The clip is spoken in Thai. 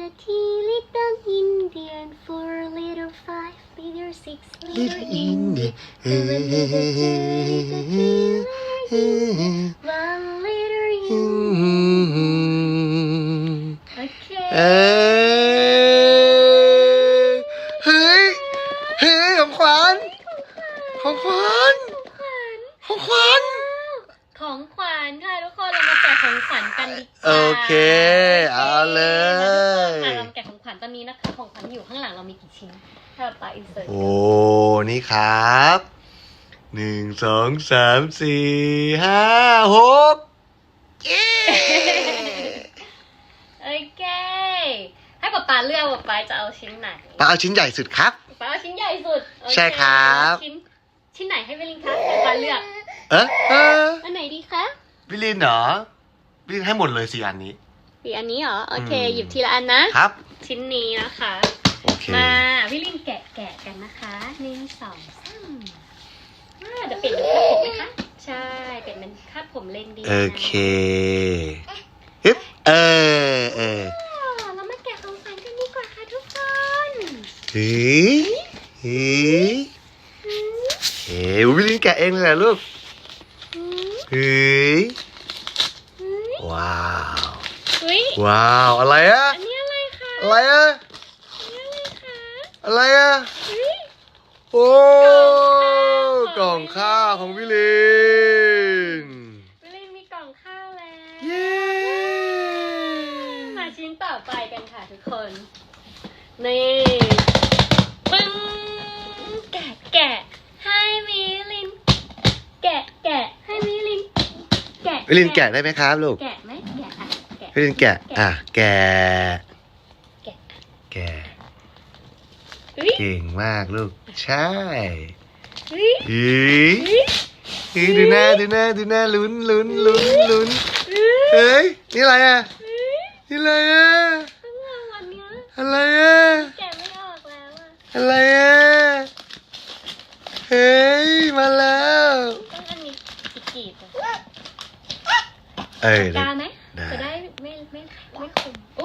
the three little Indian, four little five little six little Indian, seven little two little three little one little Indian. โอเคเอ้ยเฮ้ยเฮ้ยของขวัญของขวัญของขวัญ ของขวัญค่ะทุกคนเรามาแกะ ของขวัญกันดีกว่าโอเค เอาเลย อะเรามาแกะของขวัญตอนนี้นะคะของขวัญอยู่ข้างหลังเรามีกี่ชิ้นถ้าเราปาอินเสิร์ตโอ้ นี่ครับหนึ่งสองสามสี่ห้าหกเย้โอเค ให้ป๊าป๊าเลือกว่าป๊าจะเอาชิ้นไหนมาเอาชิ้นใหญ่สุดครับ ป๊าเอาชิ้นใหญ่สุดโอเใช่ครับ ชิ้นชิ้นไหนให้เวลินคะเดี๋ยวป๊าเลือกเอ๊ะเอออันไหนดีคะวิลินเหรอ วิลินให้หมดเลยสี่อันนี้ดีอันนี้เหรอ โอเคอืมหยิบทีละอันนะ ครับ ชิ้นนี้นะคะ โอเค มาพี่ลินแกะแกะกันนะคะหนึ่งสองสามอ่าเดี๋ยวเปลี่ยนเป็นคาดผมไหมคะ ใช่ เปลี่ยนเป็นคาดผมเล่นดีนะโอเคฮึบเออเอออ่าเรามาแกะของขวัญกันดีกว่าค่ะทุกคนเฮ้ยเฮ้ยเฮ้ยวิลินแกะเองเลยเหรอลูกอืมเฮ้ยอืม ว้าวอุ้ยว้าวอะไรอะอันนี้อะไรคะอะไรอะอันนี้อะไรคะอะไรอะอุ้ยโอ้กกล่ล่อองงข้าข้าววของวิลินวิลินมีกล่องข้าวแล้วเย้มาชิ้นต่อไปกันค่ะทุกคนนี่ วิลินแกะได้ไหมครับลูก แกะไหมแกะอะแกะวิลินแกะ อะ แกะ แกะแกะอุ้ยเก่งมากลูก ใช่อุ้ยเฮ้ยอุ้ยเฮ้ยดูหน้าดูหน้าดูหน้าลุ้นลุ้นลุ้นลุ้นอุ้ยเฮ้ย นี่อะไรอะ อุ้ยนี่อะไรอะตั้งแต่วันเนี้ยอะไรอะ แกะไม่ออกแล้วอะอะไรอะ เฮ้ย มาแล้ว 哎，来家？